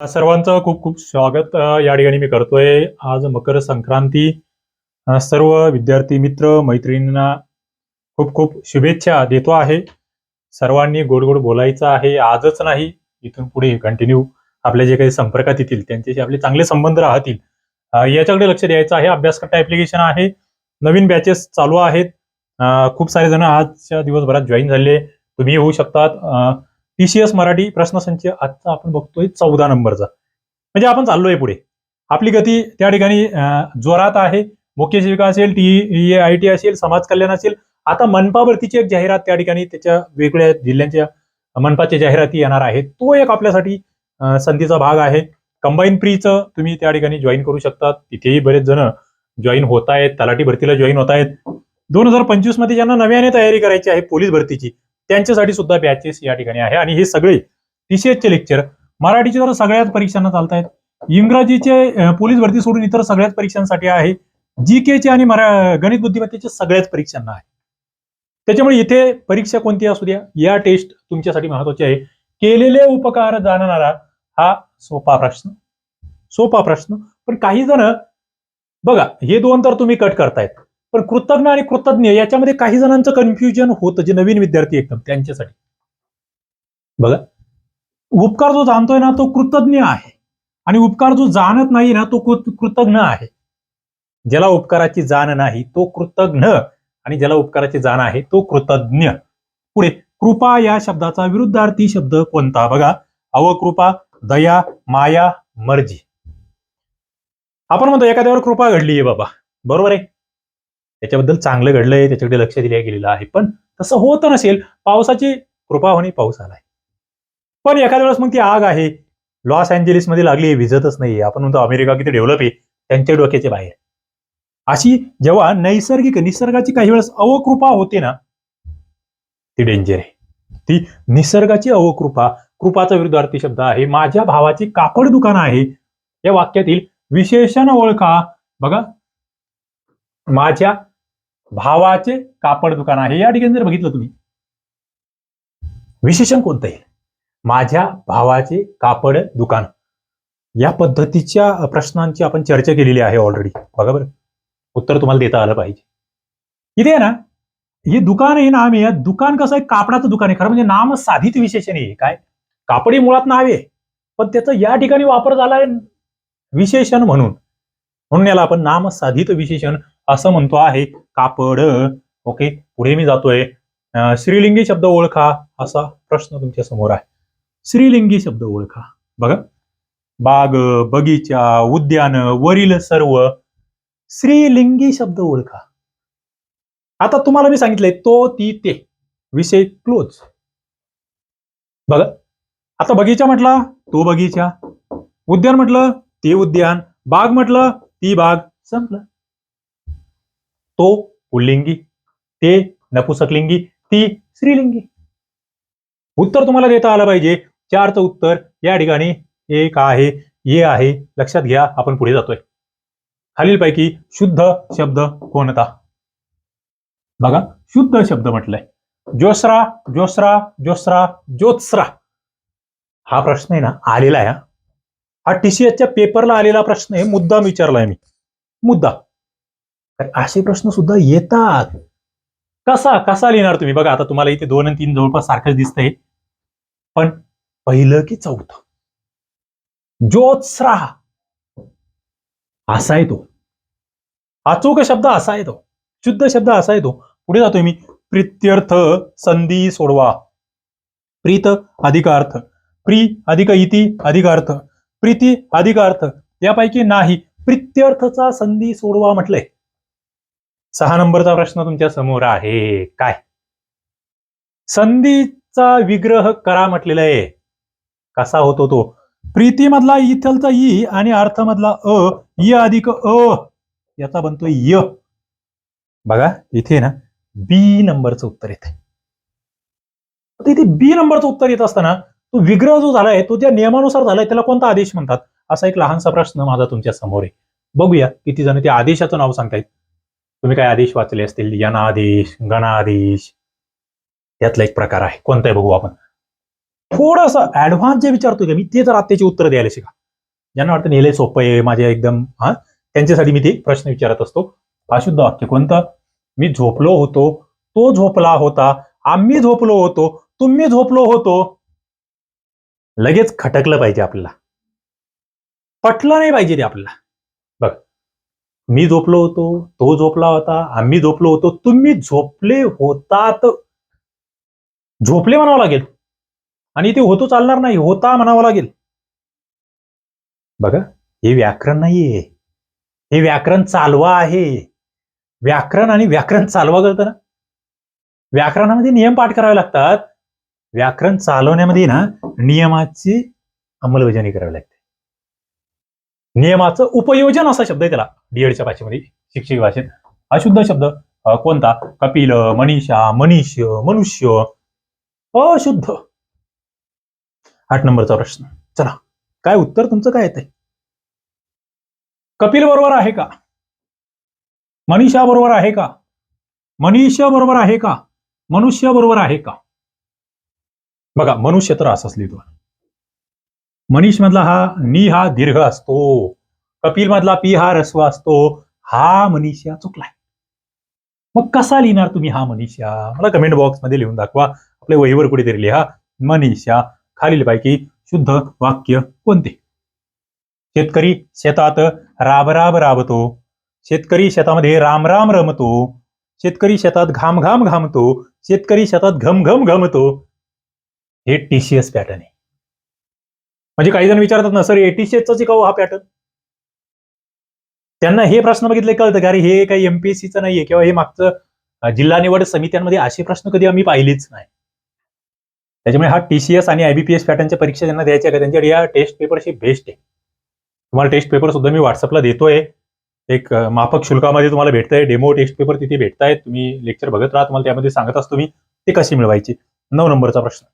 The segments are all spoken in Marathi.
सर्वांचं खूप खूप स्वागत या ठिकाणी मी करतोय. आज मकर संक्रांती सर्व विद्यार्थी मित्र मैत्रिणींना खूप खूप शुभेच्छा देतो आहे. सर्वांनी गोड गोड बोलायचं आहे. आजच नाही इथून पुढे कंटिन्यू आपले जे काही संपर्कात येतील त्यांच्याशी आपले चांगले संबंध राहतील. याच्याकडे लक्ष द्यायचं आहे. अभ्यासकट्टा ऍप्लिकेशन आहे. नवीन बॅचेस चालू आहेत. खूप सारे जण आजच्या दिवसभरात जॉईन झाले. तुम्ही होऊ शकतात. टीसीएस मराठी प्रश्नसंच आजचा आपण बघतोय चौदा नंबरचा. म्हणजे आपण चाललोय पुढे. आपली गती त्या ठिकाणी जोरात आहे. मुख्य सेविका असेल टी आय टी असेल समाज कल्याण असेल. आता मनपा भरतीची एक जाहिरात त्या ठिकाणी त्याच्या वेगळ्या जिल्ह्यांच्या मनपाच्या जाहिराती येणार आहेत. तो एक आपल्यासाठी संधीचा भाग आहे. कंबाईन प्रीचं तुम्ही त्या ठिकाणी जॉईन करू शकता तिथेही बरेच जण जॉईन होत आहेत. तलाठी भरतीला जॉईन होत आहेत. दोन हजार पंचवीसमध्ये ज्यांना नव्याने तयारी करायची आहे पोलीस भरतीची त्यांच्यासाठी सुद्धा बॅचेस या ठिकाणी आहे. आणि हे सगळे टीसीएसचे लेक्चर मराठीचे तर सगळ्याच परीक्षांना चालत आहेत इंग्रजीचे पोलीस भरती सोडून इतर सगळ्याच परीक्षांसाठी आहे. जी केचे आणि मरा गणित बुद्धिमत्तेचे सगळ्याच परीक्षांना आहे. त्याच्यामुळे इथे परीक्षा कोणती असू द्या या टेस्ट तुमच्यासाठी महत्वाची आहे. केलेले उपकार जाणणारा हा सोपा प्रश्न. सोपा प्रश्न. पण काही जण बघा हे दोन तर तुम्ही कट करतायत. पण कृतज्ञ आणि कृतज्ञ याच्यामध्ये काही जणांचं कन्फ्युजन होतं जे नवीन विद्यार्थी एकदम त्यांच्यासाठी. बघा. उपकार जो जाणतोय ना तो कृतज्ञ आहे. आणि उपकार जो जाणत नाही ना तो कृतज्ञ आहे. ज्याला उपकाराची जाण नाही तो कृतज्ञ. आणि ज्याला उपकाराची जाण आहे तो कृतज्ञ. पुढे कृपा या शब्दाचा विरुद्धार्थी शब्द कोणता? बघा. अवकृपा दया माया मर्जी. आपण म्हणतो एखाद्यावर कृपा घडली आहे बाबा. बरोबर आहे? त्याच्याबद्दल चांगलं घडलंय त्याच्याकडे लक्ष दिले गेलेलं आहे. पण तसं होत नसेल पावसाची कृपा होणे पाऊस आलाय. पण एखाद्या वेळेस मग ती आग आहे. लॉस अँजेलिसमध्ये लागली विजतच नाहीये. आपण म्हणतो अमेरिका किती डेव्हलप आहे त्यांच्या डोक्याच्या बाहेर. अशी जेव्हा नैसर्गिक निसर्गाची काही वेळेस अवकृपा होते ना ती डेंजर आहे. ती निसर्गाची अवकृपा कृपाचा विरुद्धार्थी शब्द आहे. माझ्या भावाची कापड दुकान आहे. या वाक्यातील विशेषण ओळखा. बघा. माझ्या भावाचे कापड दुकान आहे. या ठिकाणी जर बघितलं तुम्ही विशेषण कोणतं येईल माझ्या भावाचे कापड दुकान. या पद्धतीच्या प्रश्नांची आपण चर्चा केलेली आहे ऑलरेडी बघा बरं. उत्तर तुम्हाला देता आलं पाहिजे. इथे आहे ना हे दुकान आहे नाम आहे दुकान कसं आहे? कापडाचं दुकान आहे. खरं म्हणजे नाम साधित विशेषण आहे. काय? कापडी मुळात नाव आहे. पण त्याचा या ठिकाणी वापर झालाय विशेषण म्हणून. म्हणून याला आपण नाम साधित विशेषण असं म्हणतो आहे कापड. ओके पुढे मी जातोय. श्रीलिंगी शब्द ओळखा असा प्रश्न तुमच्यासमोर आहे. श्रीलिंगी शब्द ओळखा. बघा. बाग बगीचा उद्यान वरील सर्व. श्रीलिंगी शब्द ओळखा. आता तुम्हाला मी सांगितलंय तो ती ते. विषय क्लोज बघा. आता बगीचा म्हटला तो बगीचा. उद्यान म्हटलं ते उद्यान. बाग म्हटलं ती बाग संपलं. तो पुल्लिंगी ते नपुसकलिंगी ती स्त्रीलिंगी. उत्तर तुम्हाला देता आलं पाहिजे. चारचं उत्तर या ठिकाणी एक आहे ये आहे. लक्षात घ्या आपण पुढे जातोय. खालीलपैकी शुद्ध शब्द कोणता? बघा शुद्ध शब्द म्हटलंय. जोसरा जोसरा जोसरा ज्योत्सरा. हा प्रश्न आहे ना आलेला आहे हा. हा टीसीएसच्या पेपरला आलेला प्रश्न आहे मुद्दाम विचारलाय मी. मुद्दा तर असे प्रश्न सुद्धा येतात. कसा कसा लिहिणार तुम्ही? बघा आता तुम्हाला इथे दोन आणि तीन जवळपास सारखंच दिसतंय. पण पहिलं की चौथं. ज्योत्सरा असा आहे तो अचूक शब्द असा आहे तो शुद्ध शब्द असा आहे तो पुढे जातोय मी. प्रित्यर्थ संधी सोडवा. प्रीत अधिकार्थ. प्री अधिक इति अधिकार्थ. प्रीती अधिकार्थ. यापैकी नाही. प्रित्यर्थचा संधी सोडवा म्हटलंय. सहा नंबरचा प्रश्न तुमच्यासमोर आहे. काय? संधीचा विग्रह करा म्हटलेला आहे. कसा होतो तो? प्रीतीमधला इथलचा ई आणि अर्थमधला अ य अधिक अ याचा बनतो य. बघा इथे ना बी नंबरचं उत्तर येते इथे बी नंबरचं उत्तर येत असताना तो विग्रह जो झालाय तो त्या नियमानुसार झालाय त्याला कोणता आदेश म्हणतात? असा एक लहानसा प्रश्न माझा तुमच्यासमोर आहे. बघूया किती जण त्या आदेशाचं नाव सांगतायत. तुम्ही काय आदेश वाचले असतील? यनादेश गणादेश यातला एक प्रकार आहे. कोणता आहे बघू आपण. थोडस ऍडव्हान्स जे विचारतोय की मी ते जर आत्याची उत्तर द्यायला शिका. ज्यांना वाटतं नेले सोपं आहे माझे एकदम हा त्यांच्यासाठी मी ते प्रश्न विचारत असतो. अशुद्ध वाक्य कोणतं? मी झोपलो होतो तो झोपला होता आम्ही झोपलो होतो तुम्ही झोपलो होतो. लगेच खटकलं पाहिजे आपल्याला. पटलं नाही पाहिजे ते आपल्याला. बघ मी झोपलो होतो तो झोपला होता आम्ही झोपलो होतो. तुम्ही झोपले होतात. झोपले म्हणावं लागेल. आणि ते होतो चालणार नाही होता म्हणावं लागेल. बघा हे व्याकरण नाहीये. हे व्याकरण चालवा आहे. व्याकरण आणि व्याकरण चालवा करतं ना. व्याकरणामध्ये नियम पाठ करावे लागतात. व्याकरण चालवण्यामध्ये ना नियमाची अंमलबजावणी करावी लागते. नियमाचं उपयोजन असा शब्द आहे त्याला. डीएडच्या भाषेमध्ये शिक्षक भाषेत. अशुद्ध शब्द कोणता? कपिल मनीषा मनीष मनुष्य. अशुद्ध. आठ नंबरचा प्रश्न. चला काय उत्तर तुमचं काय येतंय? कपिल बरोबर आहे का? मनीषा बरोबर आहे का? मनीष बरोबर आहे का? मनुष्य बरोबर आहे का? बघा मनुष्य तर असाच लिहितो. मनीष मधला हा नी हा दीर्घ असतो. कपिल मधला पी हा रस्व असतो हा मनीषा चुकलाय. मग कसा लिहिणार तुम्ही हा मनीषा? मला कमेंट बॉक्समध्ये लिहून दाखवा. आपल्या वहीवर कुठेतरी लिहा मनीषा खालीलपैकी शुद्ध वाक्य कोणते? शेतकरी शेतात राब राब राबतो. शेतकरी शेतामध्ये राम राम रमतो. शेतकरी शेतात घाम घाम घामतो. शेतकरी शेतात घम घम घमतो. हे टीसीएस पॅटर्न आहे. म्हणजे काही जण विचारतात ना सर एटीसीएसचा का हा पॅटर्न त्यांना हे प्रश्न बघितले कळतं की? अरे हे काही एमपीएससीचं नाहीये किंवा हे मागचं जिल्हा निवड समित्यांमध्ये असे प्रश्न कधी आम्ही पाहिलेच नाही. त्याच्यामुळे हा टीसीएस आणि आयबीपीएस पॅटर्नच्या परीक्षा ज्यांना द्यायच्या का त्यांच्याकडे या टेस्ट पेपरशी बेस्ट आहे. तुम्हाला टेस्ट पेपर सुद्धा मी व्हॉट्सअपला देतोय. एक माफक शुल्कामध्ये तुम्हाला भेटतंय डेमो टेस्ट पेपर तिथे भेटतायत. तुम्ही लेक्चर बघत राहा तुम्हाला त्यामध्ये सांगत असतो मी ते कशी मिळवायची? नऊ नंबरचा प्रश्न.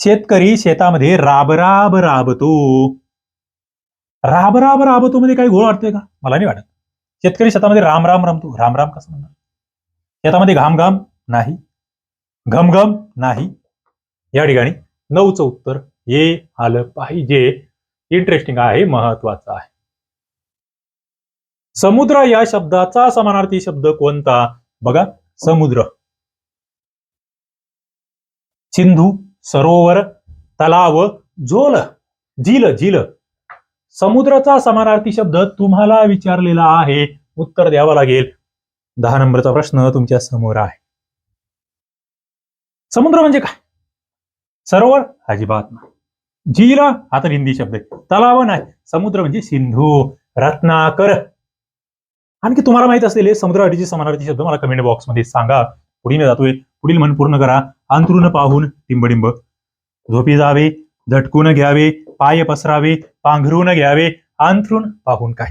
शेतकरी शेतामध्ये राबराब राबतो. राबराब राबतो मध्ये काही घोळ वाटतोय का? मला नाही वाटत. शेतकरी शेतामध्ये राम राम रमतो. राम राम कसं म्हणणार? शेतामध्ये घाम घाम नाही. घम घम नाही. या ठिकाणी नऊचं उत्तर हे आलं पाहिजे. इंटरेस्टिंग आहे महत्वाचं आहे. समुद्र या शब्दाचा समानार्थी शब्द कोणता? बघा समुद्र. सिंधू सरोवर तलाव झोल. झील झील. समुद्राचा समानार्थी शब्द तुम्हाला विचारलेला आहे उत्तर द्यावं लागेल. दहा नंबरचा प्रश्न तुमच्यासमोर आहे. समुद्र म्हणजे काय? सरोवर अजिबात नाही. झील? हा तर हिंदी शब्द आहे. तलाव नाही. समुद्र म्हणजे सिंधू रत्नाकर. आणखी तुम्हाला माहीत असलेले समुद्रासाठीचे समानार्थी शब्द मला कमेंट बॉक्समध्ये सांगा. पुढे मी जातोय. पुढील मन पूर्ण करा. अंतरून पाहून टिंबडिंब. झोपी जावे झटकून घ्यावे. पाय पसरावे पांघरून घ्यावे अंथरून पाहून काय?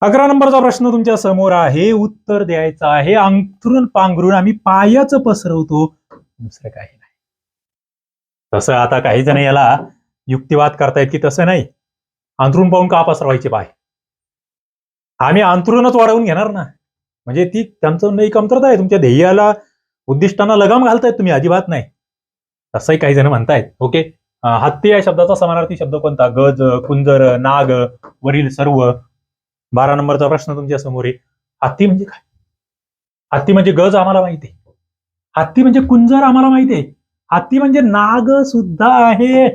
अकरा नंबरचा प्रश्न तुमच्यासमोर आहे. उत्तर द्यायचं आहे. अंथरून पांघरून आम्ही पायाच पसरवतो. दुसरं काही नाही. तसं आता काही जण याला युक्तिवाद करतायत की तसं नाही. अंथरून पाहून का पसरवायचे पाय? आम्ही अंथरूनच वाढवून घेणार ना. म्हणजे ती त्यांचं नाही कमतरता आहे. तुमच्या ध्येयाला उद्दिष्टांना लगाम घालतायत तुम्ही. अजिबात नाही. तसंही काही जण म्हणतायत. ओके? हत्ती या शब्दाचा समानार्थी शब्द कोणता? गज कुंजर नाग वरील सर्व. बारा नंबरचा प्रश्न तुमच्यासमोर आहे. हत्ती म्हणजे काय? हत्ती म्हणजे गज आम्हाला माहिती आहे. हत्ती म्हणजे कुंजर आम्हाला माहिती आहे. हत्ती म्हणजे नाग सुद्धा आहे.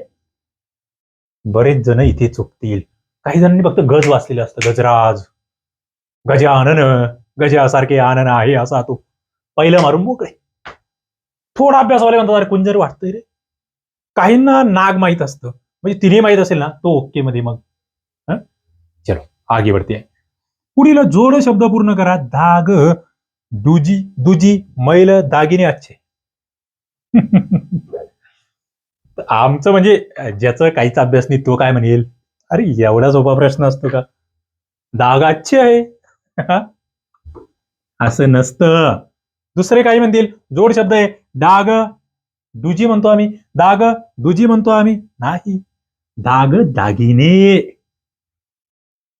बरेच जण इथे चुकतील. काही जणांनी फक्त गज वाचलेलं असतं. गजराज गजानन गजासारखे आनन आहे असा तो. पहिलं मारून मोकळे. थोडा अभ्यासवाले म्हणतात अरे कुंजर वाटतंय रे. काहींना नाग माहीत असतं. म्हणजे तिन्ही माहीत असेल ना तो ओके मध्ये मग. चलो आगे बढ़ते आहे. पुढील जोड शब्द पूर्ण करा. दाग दुजी दुजी मैल दागिने अच्छे. आमचं म्हणजे ज्याचं काहीच अभ्यास नाही तो काय म्हणेल? अरे एवढा सोपा प्रश्न असतो का? दाग अच्छे आहे. असं नसतं. दुसरे काही म्हणतील? जोड शब्द आहे डाग दुजी म्हणतो आम्ही. दाग दुजी म्हणतो आम्ही. नाही. दाग दागिने.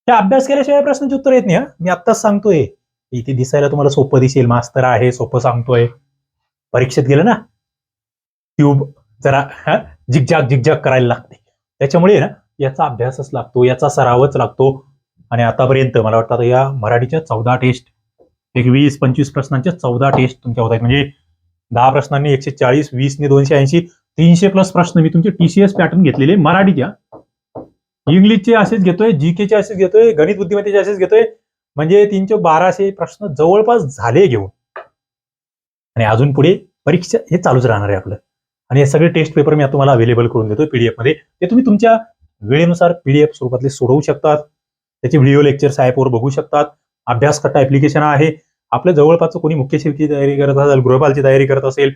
त्या अभ्यास केल्याशिवाय प्रश्नाचे उत्तर येत नाही हा. मी आत्ताच सांगतोय. इथे दिसायला तुम्हाला सोपं दिसेल. मास्तर आहे सोपं सांगतोय. परीक्षेत गेलं ना? ट्यूब जरा जिगजाग झिकझॅक झिकझॅक करायला लागते. त्याच्यामुळे ना याचा अभ्यासच लागतो याचा सरावच लागतो. आणि आतापर्यंत मला वाटतं आता या मराठीच्या चौदा टेस्ट एक वीस पंचवीस प्रश्नांच्या चौदा टेस्ट तुमच्या होत आहेत. म्हणजे दहा प्रश्नांनी एकशे चाळीस वीसने दोनशे ऐंशी तीनशे प्लस प्रश्न. मी तुमचे टीसीएस पॅटर्न घेतलेले मराठीच्या. इंग्लिशचे असेच घेतोय जीकेचे असेच घेतोय गणित बुद्धिमत्तेचे असेच घेतोय. म्हणजे तीनशे बाराशे प्रश्न जवळपास झाले घेऊन. आणि अजून पुढे परीक्षा हे चालूच राहणार आहे आपलं. आणि हे सगळे टेस्ट पेपर मी तुम्हाला अवेलेबल करून देतो पीडीएफमध्ये. ते तुम्ही तुमच्या वेळेनुसार पीडीएफ स्वरूपातले सोडवू शकतात. त्याचे व्हिडिओ लेक्चर्स ॲपवर बघू शकतात. अभ्यास कट्टा ऍप्लिकेशन आहे. आपल्या जवळपास कोणी मुख्य सेवेची तयारी करत असेल गृहपालची तयारी करत असेल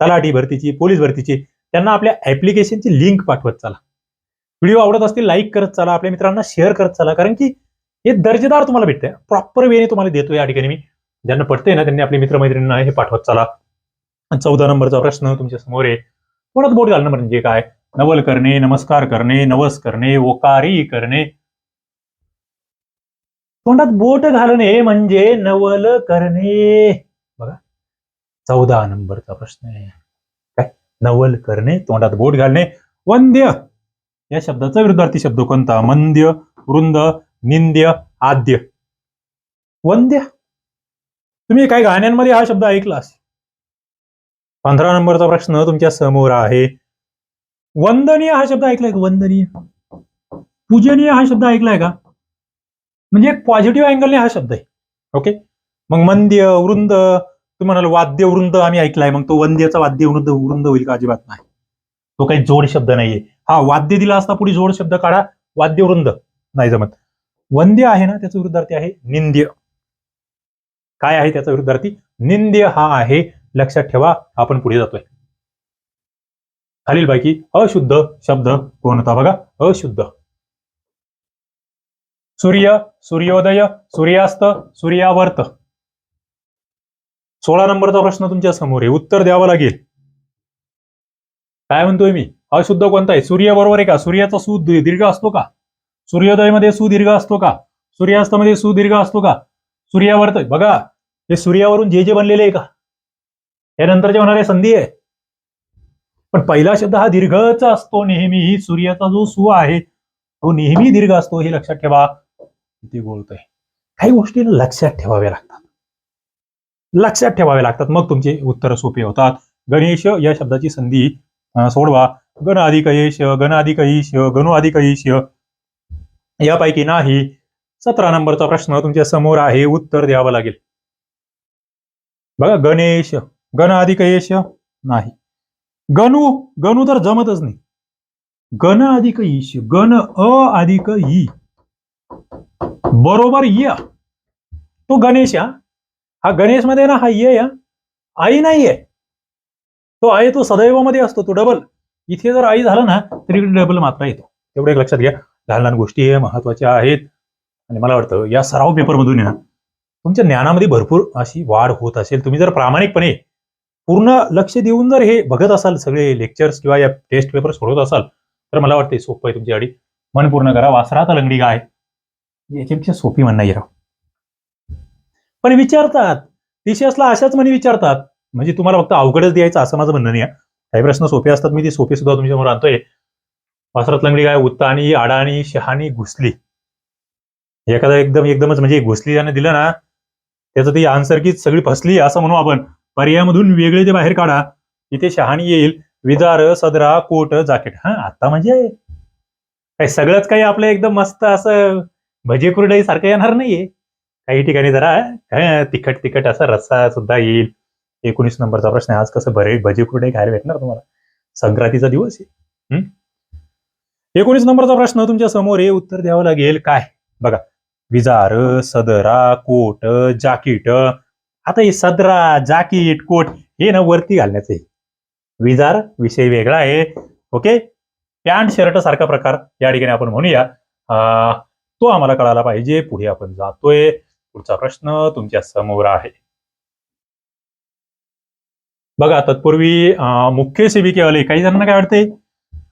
तलाठी भरतीची पोलीस भरतीची त्यांना आपल्या ऍप्लिकेशनची लिंक पाठवत चला. व्हिडिओ आवडत असतील लाईक करत चला आपल्या मित्रांना शेअर करत चला कारण की हे दर्जेदार तुम्हाला भेटतंय. प्रॉपर वेने तुम्हाला देतो या ठिकाणी मी. ज्यांना पडते ना त्यांनी आपल्या मित्रमैत्रिणींना हे पाठवत चला. चौदा नंबरचा प्रश्न तुमच्यासमोर आहे. कोणात बोट घालणं म्हणजे काय? नवल करणे नमस्कार करणे नवस करणे ओकारी करणे तोंडात बोट घालणे म्हणजे नवल करणे. बघा चौदा नंबरचा प्रश्न आहे. काय? नवल करणे तोंडात बोट घालणे. वंद्य. या शब्दाचा विरुद्धार्थी शब्द कोणता? मंद्य वृंद निंद्य आद्य. वंद्य. तुम्ही काही गाण्यांमध्ये हा शब्द ऐकला पंधरा नंबरचा प्रश्न तुमच्यासमोर आहे. वंदनीय हा शब्द ऐकलाय का? वंदनीय. पूजनीय हा शब्द ऐकलाय का? म्हणजे एक पॉझिटिव्ह अँगलने हा शब्द आहे. ओके मग मंद्य वृंद तुम्ही म्हणाल वाद्य वृंद आम्ही ऐकलाय. मग तो वंद्यचा वाद्य वृंद वृंद होईल का अजिबात नाही. तो काही जोड शब्द नाहीये. हा वाद्य दिला असता पुढे जोड शब्द काढा. वाद्य वृंद. नाही जमत. वंद्य आहे ना त्याचा विरुद्धार्थी आहे निंद्य. काय आहे त्याचा विरुद्धार्थी? निंद्य हा आहे. लक्षात ठेवा आपण पुढे जातोय. खालील पैकी अशुद्ध शब्द कोणता बघा? अशुद्ध. सूर्य सूर्योदय सूर्यास्त सूर्यावर्त. सोळा नंबरचा प्रश्न तुमच्यासमोर आहे. उत्तर द्यावं लागेल. काय म्हणतोय मी? अशुद्ध कोणता आहे? सूर्य बरोबर आहे का? सूर्याचा सु दीर्घ असतो का? सूर्योदयमध्ये सुदीर्घ असतो का? सूर्यास्तामध्ये सुदीर्घ असतो का? सूर्यावर्त बघा हे सूर्यावरून जे जे बनलेले आहे का? यानंतरचे होणारे संधी आहे. पण पहिला शब्द हा दीर्घच असतो नेहमी. सूर्याचा जो सु आहे तो नेहमी दीर्घ असतो. हे लक्षात ठेवा. किती बोलतोय? काही गोष्टी लक्षात ठेवाव्या लागतात. लक्षात ठेवाव्या लागतात. मग तुमचे उत्तर सोपे होतात. गणेश या शब्दाची संधी सोडवा. गण अधिकयेश गण अधिक गणु गणू यापैकी नाही. सतरा नंबरचा प्रश्न तुमच्यासमोर आहे. उत्तर द्यावं लागेल. बघा गणेश गण अधिकयेश नाही. गणू गणू तर जमतच नाही. गण अधिक ईश गण अ अधिक ई बरोबर य. तो गणेश हा हा गणेशमध्ये ना हा ये या. आई नाहीये तो आहे तो सदैवमध्ये असतो तो डबल इथे जर आई झाला ना तरी डबल मात्रा येतो. तेवढं एक लक्षात घ्या. लहान लहान गोष्टी महत्त्वाच्या आहेत. आणि मला वाटतं या सराव पेपरमधून ना तुमच्या ज्ञानामध्ये भरपूर अशी वाढ होत असेल. तुम्ही जर प्रामाणिकपणे पूर्ण लक्ष देऊन जर हे बघत असाल सगळे लेक्चर्स किंवा या टेस्ट पेपर सोडवत असाल तर मला वाटतं सोपं आहे तुमच्यासाठी मन पूर्ण करा. वासरात लंगडी काय याच्यापेक्षा सोपी म्हणणं नाही राव. पण विचारतात. टीसीएसला अशाच म्हणी विचारतात. म्हणजे तुम्हाला फक्त अवघडच द्यायचं असं माझं म्हणणं नाही आहे. काही प्रश्न सोपे असतात मी ते सोपे सुद्धा तुमच्यासमोर आणतोय. वासरात लंगडी काय उत्ताणी आडाणी शहाणी घुसली. एखादा एकदम एकदमच म्हणजे घुसली ज्याने दिलं ना त्याचं ती आन्सर की सगळी फसली असं म्हणू आपण. पर्यायामधून वेगळे ते बाहेर काढा. इथे शहाणी येईल. विजार सदरा कोट जाकेट. हा आता म्हणजे? काय सगळंच काही आपलं एकदम मस्त असं भजे कुरडई सारखं येणार नाहीये. काही ठिकाणी जरा तिखट तिखट असा रस्सा सुद्धा येईल. एकोणीस नंबरचा प्रश्न आहे आज कसं बरे भजे कुरडई खायला भेटणार तुम्हाला? संक्रांतीचा दिवस आहे. हम्म? एकोणीस नंबरचा प्रश्न तुमच्यासमोर हे उत्तर द्यावं लागेल काय? बघा विजार सदरा कोट जाकीट. आता हे सदरा जाकीट कोट हे ना वरती घालण्याचं आहे. विजार विषय वेगळा आहे. ओके? पॅन्ट शर्ट सारखा प्रकार या ठिकाणी आपण म्हणूया. तो आम्हाला कळाला पाहिजे. पुढे आपण जातोय. पुढचा प्रश्न तुमच्यासमोर आहे. बघा तत्पूर्वी मुख्य मुख्य सेविकेवाले काही जणांना काय वाटते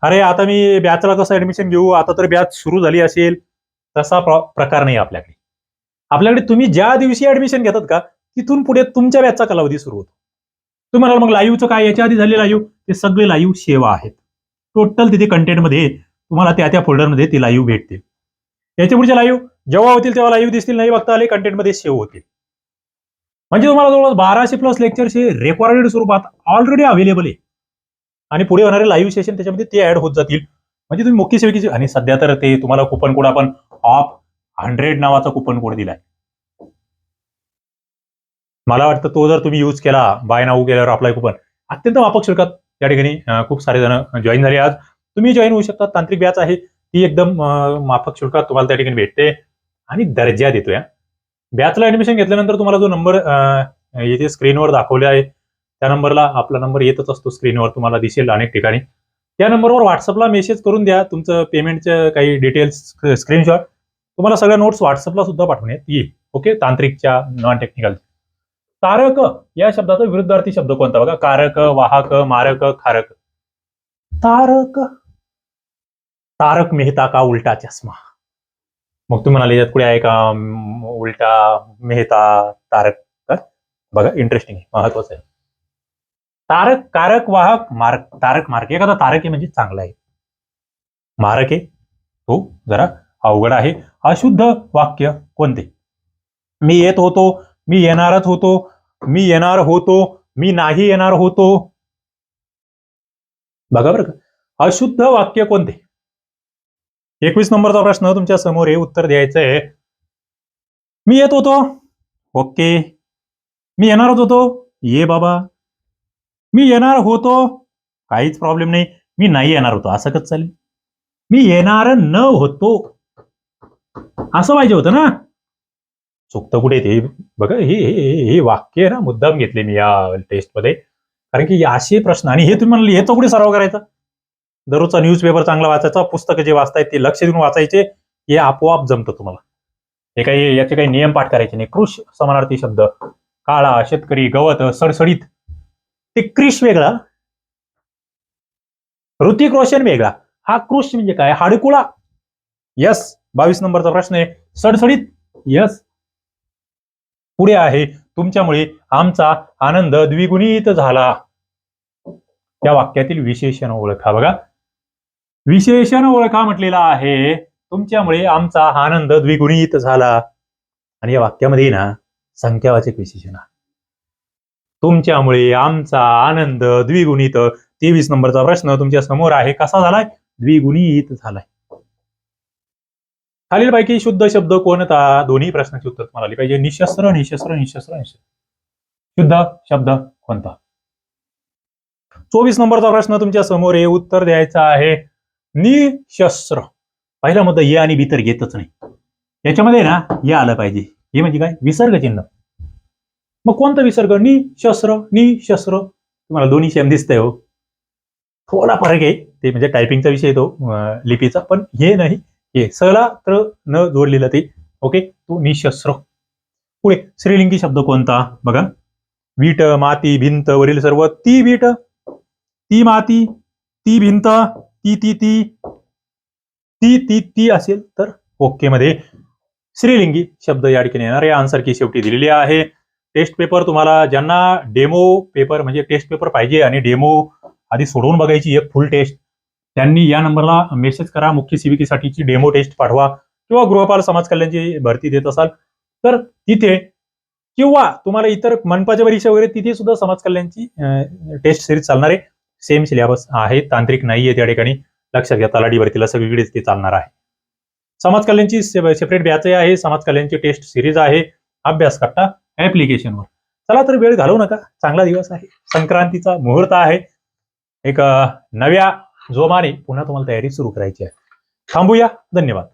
अरे आता मी बॅचला कसं ऍडमिशन घेऊ आता तर बॅच सुरू झाली असेल. तसा प्रकार नाही आपल्याकडे. आपल्याकडे तुम्ही ज्या दिवशी ऍडमिशन घेतात का तिथून पुढे तुमच्या बॅचचा कालावधी सुरू होतो. तुम्ही म्हणाल मग लाईव्हचं काय? याच्या आधी झाले लाईव्ह ते सगळे लाईव्ह सेवा आहेत. टोटल तिथे कंटेंटमध्ये तुम्हाला त्या त्या फोल्डरमध्ये ती लाईव्ह भेटतील. याच्या पुढचे लाईव्ह जेव्हा होतील तेव्हा लाईव्ह दिसतील नाही बघता आले कंटेंटमध्ये सेव्ह होतील. म्हणजे तुम्हाला जवळपास बाराशे प्लस लेक्चर्स हे रेकॉर्डेड स्वरूपात ऑलरेडी अवेलेबल आहे. आणि पुढे होणारे लाईव्ह सेशन त्याच्यामध्ये ते ऍड होत जातील. म्हणजे तुम्ही मुख्य सेविकेचे आणि सध्या तर ते तुम्हाला कुपन कोड आपण ऑफ हंड्रेड नावाचा कुपन कोड दिलाय. मला वाटतं तो जर तुम्ही यूज केला बाय नाऊ केल्यावर अप्लाय कुपन अत्यंत माफक शुल्कात या ठिकाणी खूप सारे जण जॉईन झाले आज. तुम्ही जॉईन होऊ शकता तांत्रिक व्याज आहे. ती एकदम माफक शुल्कात तुम्हाला त्या ठिकाणी भेटते आणि दर्जा देतो या. बॅचला ऍडमिशन घेतल्यानंतर तुम्हाला जो नंबर येथे स्क्रीनवर दाखवले आहे त्या नंबरला आपला नंबर येतच असतो स्क्रीनवर तुम्हाला दिसेल अनेक ठिकाणी. त्या नंबरवर व्हॉट्सअपला मेसेज करून द्या तुमचं पेमेंटचं काही डिटेल्स स्क्रीनशॉट तुम्हाला सगळ्या नोट्स व्हॉट्सअपला सुद्धा पाठवण्यात येईल. ओके? तांत्रिकच्या नॉन टेक्निकल तारक या शब्दाचा विरुद्धार्थी शब्द कोणता बघा? कारक वाहक मारक खारक. तारक. तारक मेहता का उलटा चष्मा मग तुम्ही म्हणाले यात कुठे आहे का? उलटा मेहता तारक? का? बघा इंटरेस्टिंग आहे महत्वाचं आहे. तारक कारक वाहक मार्क तारक मार्क. एखादा तारक आहे म्हणजे चांगला आहे. मारक आहे तो जरा अवघड आहे. अशुद्ध वाक्य कोणते? मी येत होतो मी येणारच होतो मी येणार होतो मी नाही येणार होतो. बघा बरं का. अशुद्ध वाक्य कोणते? एकवीस नंबरचा प्रश्न तुमच्यासमोर हे उत्तर द्यायचं आहे मी येत होतो. ओके. मी येणारच होतो. ये बाबा. मी येणार होतो. काहीच प्रॉब्लेम नाही. मी नाही येणार होतो. असं कसं चालेल? मी येणार न होतो. असं पाहिजे होतं ना? चुकतं कुठे ते? बघा हे हे- हे वाक्य आहे ना मुद्दाम घेतले मी या टेस्टमध्ये कारण की असे प्रश्न आणि हे तुम्ही म्हणले तो कुठे सराव करायचा? दररोजचा न्यूजपेपर चांगला वाचायचा पुस्तकं जे वाचतायत ते लक्ष देऊन वाचायचे हे आपोआप जमतं तुम्हाला. हे काही याचे काही नियम पाठ करायचे नाही. कृष समानार्थी शब्द काळा शेतकरी गवत सडसडीत ते क्रिश वेगळा ऋतिक रोशन वेगळा. हा कृष म्हणजे काय? हाडकुळा. यस बावीस नंबरचा प्रश्न आहे. सडसडीत यस. पुढे आहे तुमच्यामुळे आमचा आनंद द्विगुणित झाला. त्या वाक्यातील विशेषण ओळखा बघा. विशेषण ओळखा म्हटलेला आहे. तुमच्यामुळे आमचा आनंद द्विगुणित झाला. आणि या वाक्यामध्ये ना संख्यावाचक विशेषण तुमच्यामुळे आमचा आनंद द्विगुणित तेवीस नंबरचा प्रश्न तुमच्यासमोर आहे. कसा झालाय? द्विगुणित झालाय. खालील पैकी शुद्ध शब्द कोणता दोन्ही प्रश्नाची उत्तर तुम्हाला आली पाहिजे. निशस्त्र निशस्त्र निशस्त्र निशस्त्र. शुद्ध शब्द कोणता? चोवीस नंबरचा प्रश्न तुमच्यासमोर आहे. उत्तर द्यायचं आहे. निशस्त्र. पहिला मुद्दा ये आणि भीतर घेतच नाही. याच्यामध्ये ना ये आलं पाहिजे. हे म्हणजे काय? विसर्ग चिन्ह मग कोणतं विसर्ग? निशस्त्र निशस्त्र. तुम्हाला दोन्ही सेम दिसतंय हो. थोडा फरक आहे. ते म्हणजे टायपिंगचा विषय तो लिपीचा. पण हे नाही. हे सला तर न जोडलेलं ते. ओके तो निशस्त्र. पुढे श्रीलिंगी शब्द कोणता? बघा. वीट माती भिंत वरील सर्व. ती वीट ती माती ती भिंत ती ती ती ती ती ती असेल तर ओके मध्ये. श्रीलिंगी शब्द या ठिकाणी येणार आहे. आन्सर की शेवटी दिलेली आहे. टेस्ट पेपर तुम्हाला ज्यांना डेमो पेपर म्हणजे टेस्ट पेपर पाहिजे आणि डेमो आधी सोडवून बघायची एक फुल टेस्ट त्यांनी या नंबरला मेसेज करा. मुख्य सीबीकी डेमो टेस्ट पाठवा. किंवा गृहपाल समाज कल्याणची भरती देत असाल तर तिथे किंवा तुम्हाला इतर मनपाच्या परीक्षा वगैरे तिथे सुद्धा समाज कल्याणची टेस्ट सिरीज चालणार आहे. सेम सिलेबस आहे तांत्रिक नाही आहे त्या ठिकाणी. लक्षात घ्या तलाठी भरतीला सगळीकडेच ते चालणार आहे. समाज कल्याणची सेपरेट बॅच आहे समाज कल्याणची टेस्ट सिरीज आहे. अभ्यास करता ऍप्लिकेशनवर चला तर वेळ घालवू नका. चांगला दिवस आहे. संक्रांतीचा मुहूर्त आहे. एक नव्या जोमाने पुन्हा तुम्हाला तयारी सुरू करायची आहे. थांबूया. धन्यवाद.